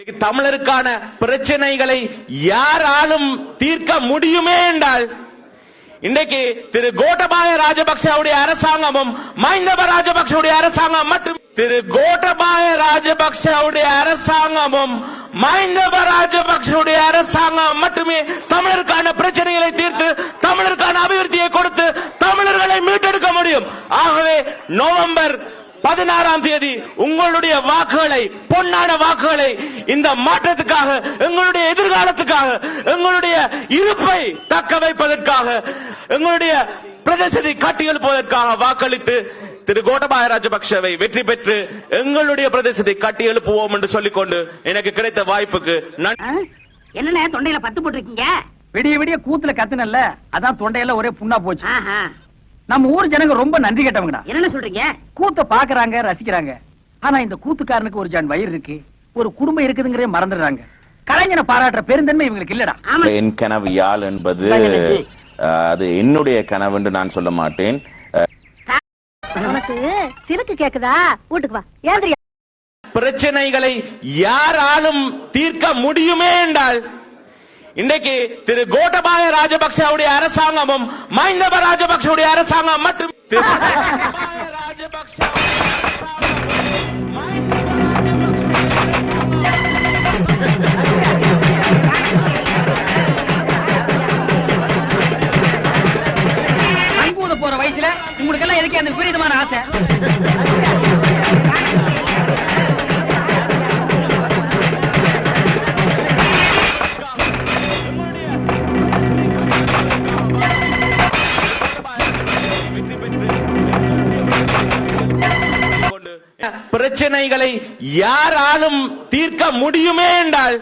இன்னைக்கு தமிழருக்கான பிரச்சனைகளை யாராலும் தீர்க்க முடியுமே என்றால் இன்றைக்கு திரு கோட்டபாய ராஜபக்சவுடைய அரசாங்கமும் மைந்தப ராஜபக்சவுடைய அரசாங்கம் மட்டும் திரு கோட்டபாய ராஜபக்சவுடைய அரசாங்கமும் மைந்தப ராஜபக்சவுடைய அரசாங்கம் மட்டுமே தமிழருக்கான பிரச்சனைகளை தீர்த்து தமிழருக்கான அபிவிருத்தியை கொடுத்து தமிழர்களை மீட்டெடுக்க முடியும். ஆகவே நவம்பர் பதினாறாம் தேதி உங்களுடைய வாக்குகளை பொன்னான வாக்குகளை இந்த மாற்றத்துக்காக எங்களுடைய எதிர்காலத்துக்காக எங்களுடைய இருப்பை தக்க வைப்பதற்காக எங்களுடைய பிரதேசத்தை கட்டி எழுப்புவதற்காக வாக்களித்து திரு கோட்டபாய ராஜபக்சவை வெற்றி பெற்று எங்களுடைய பிரதேசத்தை கட்டி எழுப்புவோம் என்று சொல்லிக்கொண்டு எனக்கு கிடைத்த வாய்ப்புக்கு? என்னண்ணே தொண்டையில பத்து போட்டிருக்கீங்க விடிய விடிய கூத்துல கத்துனல்ல அதான் தொண்டையெல்லாம் ஒரே புண்ணா போச்சு. நம்ம ஊர் ஜனங்க ரொம்ப நன்றி கேட்டவங்கடா. என்னண்ணே சொல்றீங்க? கூத்த பாக்குறாங்க ரசிக்கிறாங்க. ஆனா இந்த கூத்துக்காரனுக்கு ஒரு ஜான் வயிறு இருக்கு. ஒரு குடும்பம் இருக்குதுங்கிறே மறந்துடுறாங்க. கலைஞனை பாராட்டுற பெருந்தன்மை இவங்களுக்கு இல்லடா. என் கனவு யாழ் என்பது அது என்னுடைய கனவு என்று நான் சொல்ல மாட்டேன். சிலுக்கு கேக்குதா? வீட்டுக்கு வா. ஏந்திரியா. பிரச்சனைகளை யாராலும் தீர்க்க முடியுமே என்றால் இன்றைக்கு திரு கோட்டபாய ராஜபக்சவுடைய அரசாங்கமும் மைந்தப ராஜபக்சவுடைய அரசாங்கம் மட்டும் போற வயசுல உங்களுக்கு எல்லாம் எதுக்கு அந்த விபரீதமான ஆசை? பிரச்சனைகளை யாராலும் தீர்க்க முடியுமே என்றால்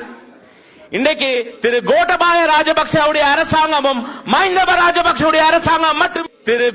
இன்றைக்கு திரு கோட்டபாய ராஜபக்சவுடைய அரசாங்கமும் மஹிந்தப ராஜபக்சவுடைய அரசாங்கம் மட்டும் திரு